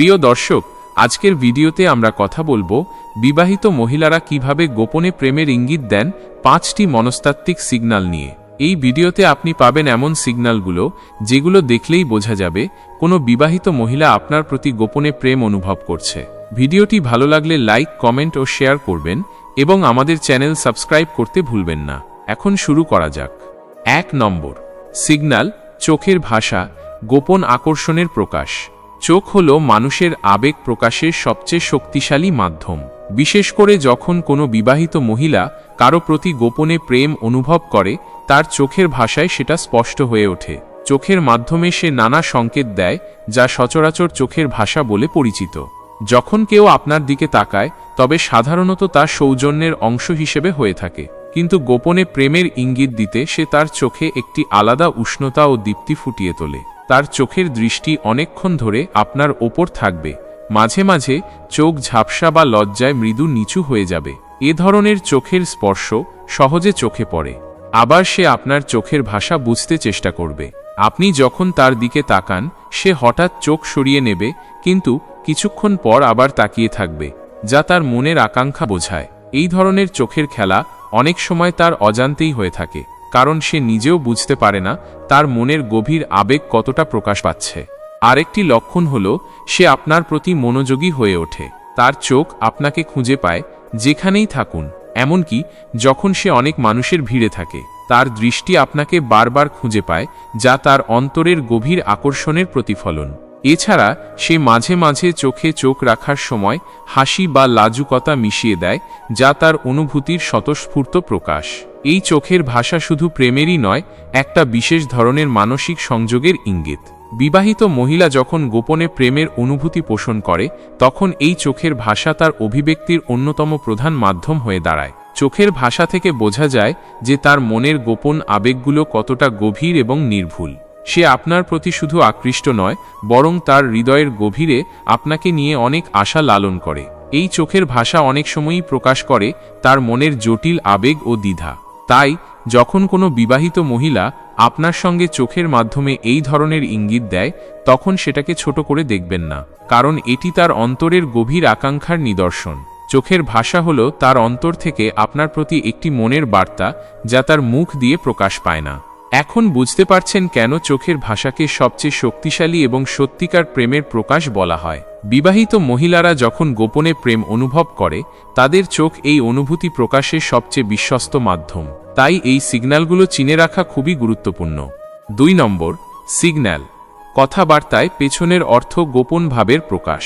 প্রিয় দর্শক, আজকের ভিডিওতে আমরা কথা বলব বিবাহিত মহিলারা কীভাবে গোপনে প্রেমের ইঙ্গিত দেন পাঁচটি মনস্তাত্ত্বিক সিগনাল নিয়ে। এই ভিডিওতে আপনি পাবেন এমন সিগন্যালগুলো যেগুলো দেখলেই বোঝা যাবে কোনো বিবাহিত মহিলা আপনার প্রতি গোপনে প্রেম অনুভব করছে। ভিডিওটি ভালো লাগলে লাইক, কমেন্ট ও শেয়ার করবেন এবং আমাদের চ্যানেল সাবস্ক্রাইব করতে ভুলবেন না। এখন শুরু করা যাক। এক নম্বর সিগন্যাল চোখের ভাষা, গোপন আকর্ষণের প্রকাশ। চোখ হল মানুষের আবেগ প্রকাশের সবচেয়ে শক্তিশালী মাধ্যম। বিশেষ করে যখন কোনো বিবাহিত মহিলা কারও প্রতি গোপনে প্রেম অনুভব করে, তার চোখের ভাষায় সেটা স্পষ্ট হয়ে ওঠে। চোখের মাধ্যমে সে নানা সংকেত দেয়, যা সচরাচর চোখের ভাষা বলে পরিচিত। যখন কেউ আপনার দিকে তাকায়, তবে সাধারণত তা সৌজন্যের অংশ হিসেবে হয়ে থাকে। কিন্তু গোপনে প্রেমের ইঙ্গিত দিতে সে তার চোখে একটি আলাদা উষ্ণতা ও দীপ্তি ফুটিয়ে তোলে। তার চোখের দৃষ্টি অনেকক্ষণ ধরে আপনার ওপর থাকবে। মাঝে মাঝে চোখ ঝাপসা বা লজ্জায় মৃদু নিচু হয়ে যাবে। এ ধরনের চোখের স্পর্শ সহজে চোখে পড়ে। আবার সে আপনার চোখের ভাষা বুঝতে চেষ্টা করবে। আপনি যখন তার দিকে তাকান, সে হঠাৎ চোখ সরিয়ে নেবে, কিন্তু কিছুক্ষণ পর আবার তাকিয়ে থাকবে, যা তার মনের আকাঙ্ক্ষা বোঝায়। এই ধরনের চোখের খেলা অনেক সময় তার অজান্তেই হয়ে থাকে। কারণ সে নিজেও বুঝতে পারে না তার মনের গভীর আবেগ কতটা প্রকাশ পাচ্ছে। আরেকটি লক্ষণ হল, সে আপনার প্রতি মনোযোগী হয়ে ওঠে। তার চোখ আপনাকে খুঁজে পায়, যেখানেই থাকুন। এমনকি, যখন সে অনেক মানুষের ভিড়ে থাকে, তার দৃষ্টি আপনাকে বারবার খুঁজে পায়, যা তার অন্তরের গভীর আকর্ষণের প্রতিফলন। এছাড়া সে মাঝে মাঝে চোখে চোখ রাখার সময় হাসি বা লাজুকতা মিশিয়ে দেয়, যা তার অনুভূতির স্বতঃস্ফূর্ত প্রকাশ। এই চোখের ভাষা শুধু প্রেমেরই নয়, একটা বিশেষ ধরনের মানসিক সংযোগের ইঙ্গিত। বিবাহিত মহিলা যখন গোপনে প্রেমের অনুভূতি পোষণ করে, তখন এই চোখের ভাষা তার অভিব্যক্তির অন্যতম প্রধান মাধ্যম হয়ে দাঁড়ায়। চোখের ভাষা থেকে বোঝা যায় যে তার মনের গোপন আবেগগুলো কতটা গভীর এবং নির্ভুল। সে আপনার প্রতি শুধু আকৃষ্ট নয়, বরং তার হৃদয়ের গভীরে আপনাকে নিয়ে অনেক আশা লালন করে। এই চোখের ভাষা অনেক সময়ই প্রকাশ করে তার মনের জটিল আবেগ ও দ্বিধা। তাই, যখন কোনো বিবাহিত মহিলা আপনার সঙ্গে চোখের মাধ্যমে এই ধরনের ইঙ্গিত দেয়, তখন সেটাকে ছোট করে দেখবেন না, কারণ এটি তার অন্তরের গভীর আকাঙ্ক্ষার নিদর্শন। চোখের ভাষা হল তার অন্তর থেকে আপনার প্রতি একটি মনের বার্তা যা তার মুখ দিয়ে প্রকাশ পায় না। এখন বুঝতে পারছেন কেন চোখের ভাষাকে সবচেয়ে শক্তিশালী এবং সত্যিকার প্রেমের প্রকাশ বলা হয়। বিবাহিত মহিলারা যখন গোপনে প্রেম অনুভব করে, তাদের চোখ এই অনুভূতি প্রকাশের সবচেয়ে বিশ্বস্ত মাধ্যম। তাই এই সিগন্যালগুলো চিনে রাখা খুবই গুরুত্বপূর্ণ। দুই নম্বর, সিগন্যাল। কথাবার্তায় পেছনের অর্থ গোপন ভাবের প্রকাশ।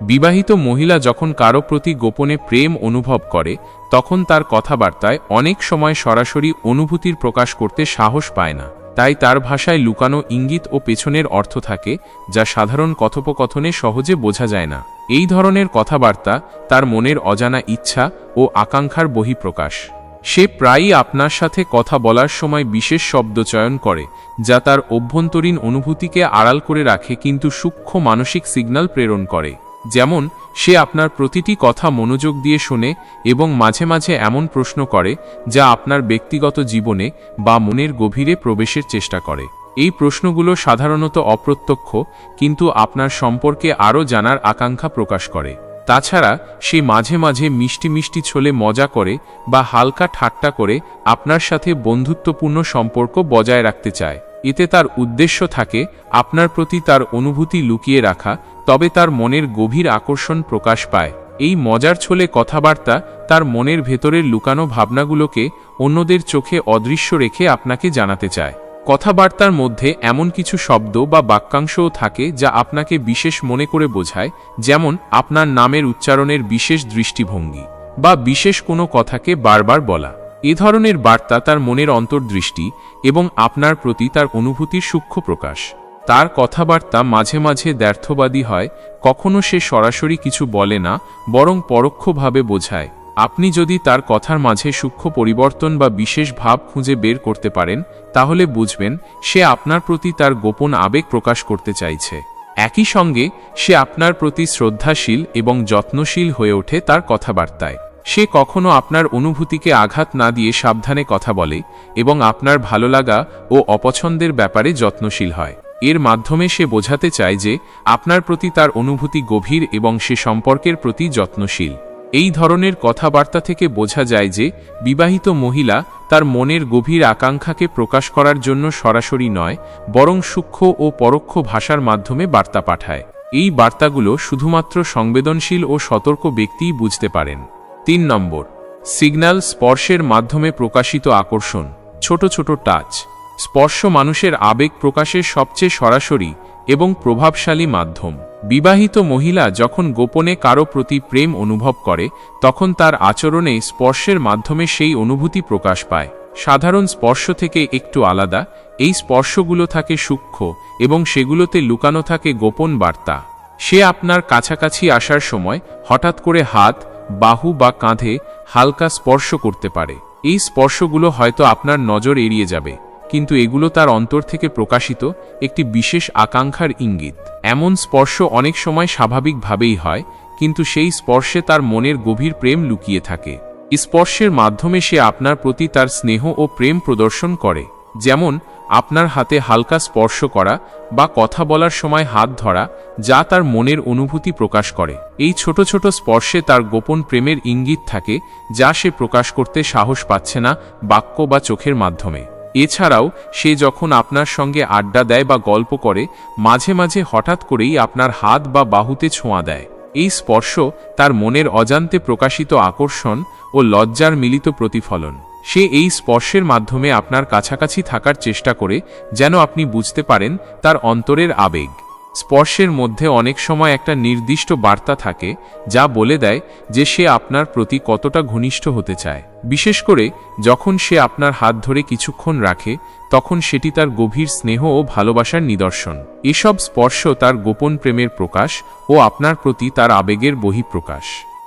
বিবাহিত মহিলা যখন কারও প্রতি গোপনে প্রেম অনুভব করে, তখন তার কথাবার্তায় অনেক সময় সরাসরি অনুভূতির প্রকাশ করতে সাহস পায় না। তাই তার ভাষায় লুকানো ইঙ্গিত ও পেছনের অর্থ থাকে, যা সাধারণ কথোপকথনে সহজে বোঝা যায় না। এই ধরনের কথাবার্তা তার মনের অজানা ইচ্ছা ও আকাঙ্ক্ষার বহিঃপ্রকাশ। সে প্রায়ই আপনার সাথে কথা বলার সময় বিশেষ শব্দ চয়ন করে, যা তার অভ্যন্তরীণ অনুভূতিকে আড়াল করে রাখে, কিন্তু সূক্ষ্ম মানসিক সিগন্যাল প্রেরণ করে। যেমন, সে আপনার প্রতিটি কথা মনোযোগ দিয়ে শোনে এবং মাঝে মাঝে এমন প্রশ্ন করে, যা আপনার ব্যক্তিগত জীবনে বা মনের গভীরে প্রবেশের চেষ্টা করে। এই প্রশ্নগুলো সাধারণত অপ্রত্যক্ষ, কিন্তু আপনার সম্পর্কে আরও জানার আকাঙ্ক্ষা প্রকাশ করে। তাছাড়া, সে মাঝে মাঝে মিষ্টি মিষ্টি ছলে মজা করে বা হালকা ঠাট্টা করে আপনার সাথে বন্ধুত্বপূর্ণ সম্পর্ক বজায় রাখতে চায়। এতে তার উদ্দেশ্য থাকে আপনার প্রতি তার অনুভূতি লুকিয়ে রাখা তবে তার মনের গভীর আকর্ষণ প্রকাশ পায়। এই মজার ছলে কথাবার্তা তার মনের ভেতরের লুকানো ভাবনাগুলোকে অন্যদের চোখে অদৃশ্য রেখে আপনাকে জানাতে চায়। কথাবার্তার মধ্যে এমন কিছু শব্দ বা বাক্যাংশও থাকে যা আপনাকে বিশেষ মনে করে বোঝায়, যেমন আপনার নামের উচ্চারণের বিশেষ দৃষ্টিভঙ্গি বা বিশেষ কোনো কথাকে বারবার বলা। এ ধরনের বার্তা তার মনের অন্তর্দৃষ্টি এবং আপনার প্রতি তার অনুভূতির সূক্ষ্ম প্রকাশ। তার কথাবার্তা মাঝে মাঝে দ্ব্যর্থবাদী হয়, কখনো সে সরাসরি কিছু বলে না, বরং পরোক্ষভাবে বোঝায়। আপনি যদি তার কথার মাঝে সূক্ষ্ম পরিবর্তন বা বিশেষ ভাব খুঁজে বের করতে পারেন, তাহলে বুঝবেন সে আপনার প্রতি তার গোপন আবেগ প্রকাশ করতে চাইছে। একই সঙ্গে, সে আপনার প্রতি শ্রদ্ধাশীল এবং যত্নশীল হয়ে ওঠে তার কথাবার্তায়। সে কখনো আপনার অনুভূতিকে আঘাত না দিয়ে সাবধানে কথা বলে এবং আপনার ভালো লাগা ও অপছন্দের ব্যাপারে যত্নশীল হয়। এর মাধ্যমে সে বোঝাতে চায় যে আপনার প্রতি তার অনুভূতি গভীর এবং সে সম্পর্কের প্রতি যত্নশীল। এই ধরনের কথাবার্তা থেকে বোঝা যায় যে বিবাহিত মহিলা তার মনের গভীর আকাঙ্ক্ষাকে প্রকাশ করার জন্য সরাসরি নয়, বরং সূক্ষ্ম ও পরোক্ষ ভাষার মাধ্যমে বার্তা পাঠায়। এই বার্তাগুলো শুধুমাত্র সংবেদনশীল ও সতর্ক ব্যক্তিই বুঝতে পারেন। তিন নম্বর, সিগন্যাল স্পর্শের মাধ্যমে প্রকাশিত আকর্ষণ, ছোট ছোট টাচ। স্পর্শ মানুষের আবেগ প্রকাশের সবচেয়ে সরাসরি এবং প্রভাবশালী মাধ্যম। বিবাহিত মহিলা যখন গোপনে কারও প্রতি প্রেম অনুভব করে, তখন তার আচরণে স্পর্শের মাধ্যমে সেই অনুভূতি প্রকাশ পায়। সাধারণ স্পর্শ থেকে একটু আলাদা, এই স্পর্শগুলো থাকে সূক্ষ্ম এবং সেগুলোতে লুকানো থাকে গোপন বার্তা। সে আপনার কাছাকাছি আসার সময় হঠাৎ করে হাত, বাহু বা কাঁধে হালকা স্পর্শ করতে পারে। এই স্পর্শগুলো হয়তো আপনার নজর এড়িয়ে যাবে। কিন্তু এগুলো তার অন্তর থেকে প্রকাশিত একটি বিশেষ আকাঙ্ক্ষার ইঙ্গিত। এমন স্পর্শ অনেক সময় স্বাভাবিকভাবেই হয়, কিন্তু সেই স্পর্শে তার মনের গভীর প্রেম লুকিয়ে থাকে। স্পর্শের মাধ্যমে সে আপনার প্রতি তার স্নেহ ও প্রেম প্রদর্শন করে, যেমন আপনার হাতে হালকা স্পর্শ করা বা কথা বলার সময় হাত ধরা, যা তার মনের অনুভূতি প্রকাশ করে। এই ছোট ছোট স্পর্শে তার গোপন প্রেমের ইঙ্গিত থাকে, যা সে প্রকাশ করতে সাহস পাচ্ছে না বাক্য বা চোখের মাধ্যমে। এছাড়াও, সে যখন আপনার সঙ্গে আড্ডা দেয় বা গল্প করে, মাঝে মাঝে হঠাৎ করেই আপনার হাত বা বাহুতে ছোঁয়া দেয়। এই স্পর্শ তার মনের অজান্তে প্রকাশিত আকর্ষণ ও লজ্জার মিলিত প্রতিফলন। সে এই স্পর্শের মাধ্যমে আপনার কাছাকাছি থাকার চেষ্টা করে, যেন আপনি বুঝতে পারেন তার অন্তরের আবেগ। স্পর্শের মধ্যে অনেক সময় একটা নির্দিষ্ট বার্তা থাকে, যা বলে দেয় যে সে আপনার প্রতি কতটা ঘনিষ্ঠ হতে চায়। বিশেষ করে, যখন সে আপনার হাত ধরে কিছুক্ষণ রাখে, তখন সেটি তার গভীর স্নেহ ও ভালোবাসার নিদর্শন। এসব স্পর্শ তার গোপন প্রেমের প্রকাশ ও আপনার প্রতি তার আবেগের বহিঃপ্রকাশ।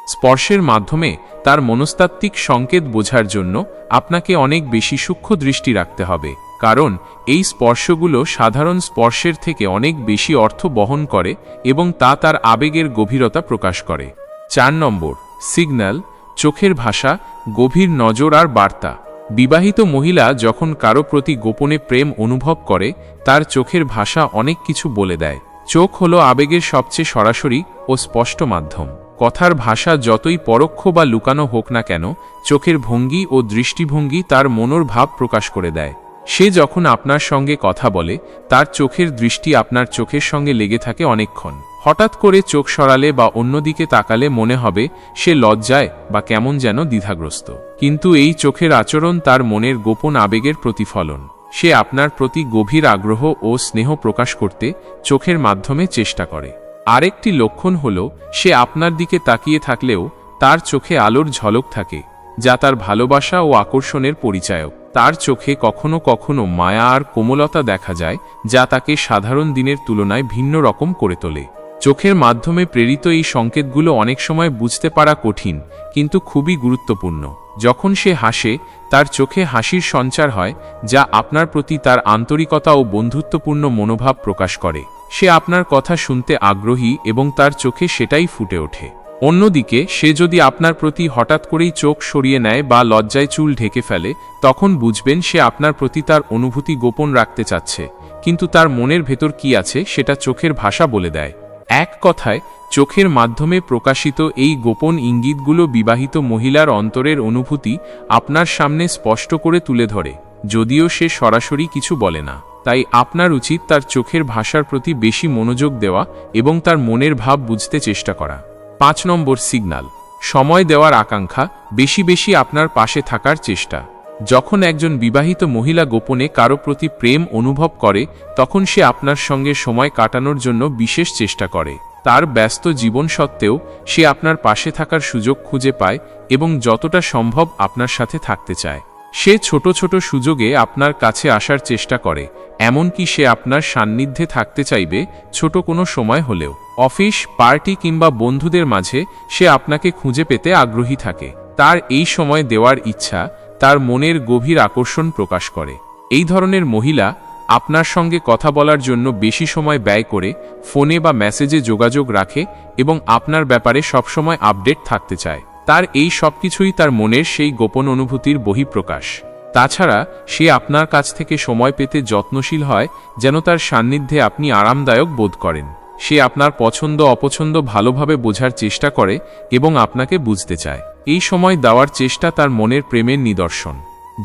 স্পর্শের মাধ্যমে তার মনস্তাত্ত্বিক সংকেত বোঝার জন্য আপনাকে অনেক বেশি সূক্ষ্ম দৃষ্টি রাখতে হবে। কারণ এই স্পর্শগুলো সাধারণ স্পর্শের থেকে অনেক বেশি অর্থ বহন করে এবং তা তার আবেগের গভীরতা প্রকাশ করে। চার নম্বর, সিগন্যাল, চোখের ভাষা, গভীর নজর আর বার্তা। বিবাহিত মহিলা যখন কারও প্রতি গোপনে প্রেম অনুভব করে, তার চোখের ভাষা অনেক কিছু বলে দেয়। চোখ হলো আবেগের সবচেয়ে সরাসরি ও স্পষ্ট মাধ্যম। কথার ভাষা যতই পরোক্ষ বা লুকানো হোক না কেন, চোখের ভঙ্গি ও দৃষ্টিভঙ্গি তার মনোর ভাব প্রকাশ করে দেয়। সে যখন আপনার সঙ্গে কথা বলে, তার চোখের দৃষ্টি আপনার চোখের সঙ্গে লেগে থাকে অনেকক্ষণ। হঠাৎ করে চোখ সরালে বা অন্যদিকে তাকালে মনে হবে, সে লজ্জায় বা কেমন যেন দ্বিধাগ্রস্ত। কিন্তু এই চোখের আচরণ তার মনের গোপন আবেগের প্রতিফলন। সে আপনার প্রতি গভীর আগ্রহ ও স্নেহ প্রকাশ করতে চোখের মাধ্যমে চেষ্টা করে। আরেকটি লক্ষণ হল, সে আপনার দিকে তাকিয়ে থাকলেও তার চোখে আলোর ঝলক থাকে, যা তার ভালোবাসা ও আকর্ষণের পরিচায়ক। তার চোখে কখনো কখনো মায়া আর কোমলতা দেখা যায়, যা তাকে সাধারণ দিনের তুলনায় ভিন্ন রকম করে তোলে। চোখের মাধ্যমে প্রেরিত এই সংকেতগুলো অনেক সময় বুঝতে পারা কঠিন, কিন্তু খুবই গুরুত্বপূর্ণ। যখন সে হাসে, তার চোখে হাসির সঞ্চার হয়, যা আপনার প্রতি তার আন্তরিকতা ও বন্ধুত্বপূর্ণ মনোভাব প্রকাশ করে। সে আপনার কথা শুনতে আগ্রহী এবং তার চোখে সেটাই ফুটে ওঠে। অন্যদিকে, সে যদি আপনার প্রতি হঠাৎ করেই চোখ সরিয়ে নেয় বা লজ্জায় চুল ঢেকে ফেলে, তখন বুঝবেন সে আপনার প্রতি তার অনুভূতি গোপন রাখতে চাচ্ছে। কিন্তু তার মনের ভেতর কি আছে, সেটা চোখের ভাষা বলে দেয়। এক কথায়, চোখের মাধ্যমে প্রকাশিত এই গোপন ইঙ্গিতগুলো বিবাহিত মহিলার অন্তরের অনুভূতি আপনার সামনে স্পষ্ট করে তুলে ধরে, যদিও সে সরাসরি কিছু বলে না। তাই আপনার উচিত তার চোখের ভাষার প্রতি বেশি মনোযোগ দেওয়া এবং তার মনের ভাব বুঝতে চেষ্টা করা। পাঁচ নম্বর সিগন্যাল সময় দেওয়ার আকাঙ্ক্ষা, বেশি বেশি আপনার পাশে থাকার চেষ্টা। যখন একজন বিবাহিত মহিলা গোপনে কারও প্রতি প্রেম অনুভব করে, তখন সে আপনার সঙ্গে সময় কাটানোর জন্য বিশেষ চেষ্টা করে। তার ব্যস্ত জীবন সত্ত্বেও, সে আপনার পাশে থাকার সুযোগ খুঁজে পায় এবং যতটা সম্ভব আপনার সাথে থাকতে চায়। সে ছোট ছোট সুযোগে আপনার কাছে আসার চেষ্টা করে, এমনকি সে আপনার সান্নিধ্যে থাকতে চাইবে ছোট কোনো সময় হলেও। অফিস, পার্টি কিংবা বন্ধুদের মাঝে সে আপনাকে খুঁজে পেতে আগ্রহী থাকে। তার এই সময় দেওয়ার ইচ্ছা তার মনের গভীর আকর্ষণ প্রকাশ করে। এই ধরনের মহিলা আপনার সঙ্গে কথা বলার জন্য বেশি সময় ব্যয় করে ফোনে বা মেসেজে যোগাযোগ রাখে এবং আপনার ব্যাপারে সবসময় আপডেট থাকতে চায়। তার এই সব কিছুই তার মনের সেই গোপন অনুভূতির বহিঃপ্রকাশ। তাছাড়া, সে আপনার কাছ থেকে সময় পেতে যত্নশীল হয়, যেন তার সান্নিধ্যে আপনি আরামদায়ক বোধ করেন। সে আপনার পছন্দ অপছন্দ ভালোভাবে বোঝার চেষ্টা করে এবং আপনাকে বুঝতে চায়। এই সময় দেওয়ার চেষ্টা তার মনের প্রেমের নিদর্শন।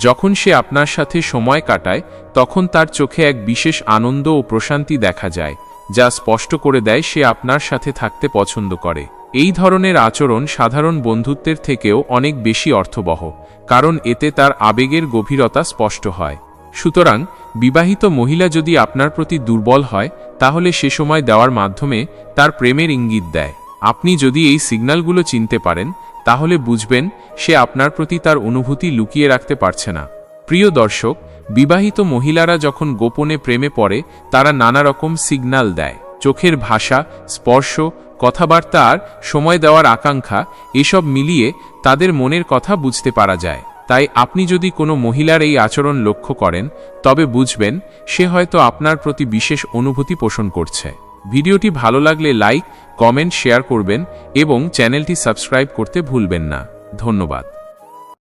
যখন সে আপনার সাথে সময় কাটায়, তখন তার চোখে এক বিশেষ আনন্দ ও প্রশান্তি দেখা যায়, যা স্পষ্ট করে দেয় সে আপনার সাথে থাকতে পছন্দ করে। এই ধরনের আচরণ সাধারণ বন্ধুত্বের থেকেও অনেক বেশি অর্থবহ, কারণ এতে তার আবেগের গভীরতা স্পষ্ট হয়। সুতরাং, বিবাহিত মহিলা যদি আপনার প্রতি দুর্বল হয়, তাহলে সে সময় দেওয়ার মাধ্যমে তার প্রেমের ইঙ্গিত দেয়। আপনি যদি এই সিগন্যালগুলো চিনতে পারেন, তাহলে বুঝবেন সে আপনার প্রতি তার অনুভূতি লুকিয়ে রাখতে পারছে না। প্রিয় দর্শক, বিবাহিত মহিলারা যখন গোপনে প্রেমে পড়ে, তারা নানা রকম সিগন্যাল দেয়। চোখের ভাষা, স্পর্শ কথাবার্তা আর সময় দেওয়ার আকাঙ্ক্ষা এসব মিলিয়ে তাদের মনের কথা বুঝতে পারা যায়। তাই আপনি যদি কোনো মহিলার এই আচরণ লক্ষ্য করেন, তবে বুঝবেন সে হয়তো আপনার প্রতি বিশেষ অনুভূতি পোষণ করছে। ভিডিওটি ভালো লাগলে লাইক, কমেন্ট, শেয়ার করবেন এবং চ্যানেলটি সাবস্ক্রাইব করতে ভুলবেন না। ধন্যবাদ।